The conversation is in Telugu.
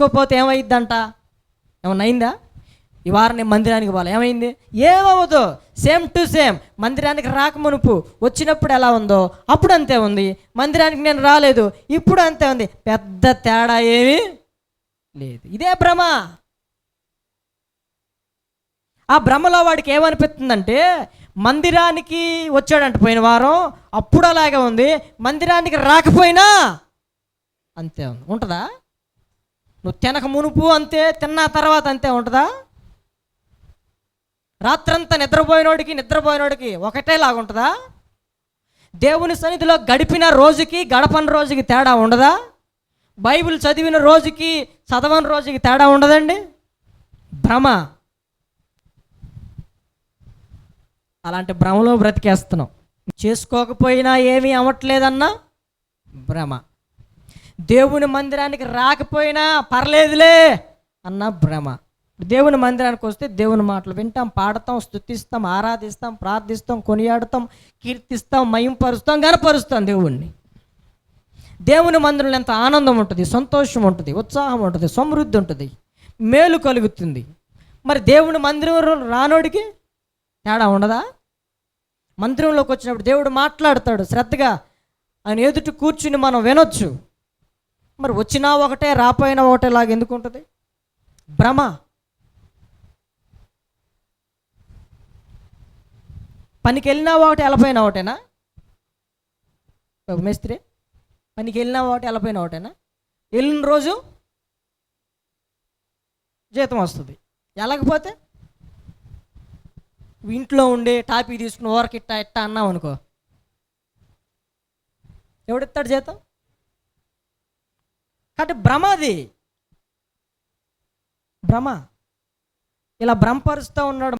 చేసుకోకపోతే ఏమైందంట ఏమన్నా అయిందా? ఈ వారం నేను మందిరానికి పోవాలి. ఏమైంది? ఏమవ్వదు. Same to same. మందిరానికి రాకమునుపు వచ్చినప్పుడు ఎలా ఉందో అప్పుడు అంతే ఉంది. మందిరానికి నేను రాలేదు. ఇప్పుడు అంతే ఉంది. పెద్ద తేడా ఏమీ లేదు. ఇదే భ్రమ. ఆ భ్రమలో వాడికి ఏమనిపిస్తుందంటే మందిరానికి వచ్చాడంట పోయిన వారం అప్పుడు అలాగే ఉంది. మందిరానికి రాకపోయినా అంతే ఉంది. ఉంటుందా? నువ్వు తినక మునుపు అంతే తిన్న తర్వాత అంతే ఉంటుందా? రాత్రంతా నిద్రపోయినోడికి నిద్రపోయినోడికి ఒకటేలాగా ఉంటుందా? దేవుని సన్నిధిలో గడిపిన రోజుకి గడపని రోజుకి తేడా ఉండదా? బైబిల్ చదివిన రోజుకి చదవని రోజుకి తేడా ఉండదండి? భ్రమ. అలాంటి భ్రమలో బ్రతికేస్తున్నాం. చేసుకోకపోయినా ఏమీ అవ్వట్లేదన్నా భ్రమ. దేవుని మందిరానికి రాకపోయినా పర్లేదులే అన్న భ్రమ. దేవుని మందిరానికి వస్తే దేవుని మాటలు వింటాం పాడతాం స్థుతిస్తాం ఆరాధిస్తాం ప్రార్థిస్తాం కొనియాడతాం కీర్తిస్తాం మయంపరుస్తాం గనపరుస్తాం దేవుణ్ణి. దేవుని మందిరంలో ఎంత ఆనందం ఉంటుంది సంతోషం ఉంటుంది ఉత్సాహం ఉంటుంది సమృద్ధి ఉంటుంది మేలు కలుగుతుంది. మరి దేవుని మందిరం రానోడికి తేడా ఉండదా? మందిరంలోకి వచ్చినప్పుడు దేవుడు మాట్లాడతాడు శ్రద్ధగా ఆయన ఎదుటి కూర్చుని మనం వినొచ్చు. మరి వచ్చినా ఒకటే రాపోయినా ఒకటే లాగా ఎందుకు ఉంటుంది? భ్రమ. పనికి వెళ్ళినా ఒకటి వెళ్ళపోయినా ఒకటేనా? ఒక మేస్త్రి పనికి వెళ్ళినా ఒకటి వెళ్ళపోయినా ఒకటేనా? వెళ్ళిన రోజు జీతం వస్తుంది. వెళ్ళకపోతే ఇంట్లో ఉండి టాపీ తీసుకుని ఓరకి ఇట్టా ఇట్టా అనుకో ఎవడిస్తాడు జీతం? కాబట్టి భ్రమ అది. భ్రమ. ఇలా భ్రమపరుస్తూ ఉన్నాడు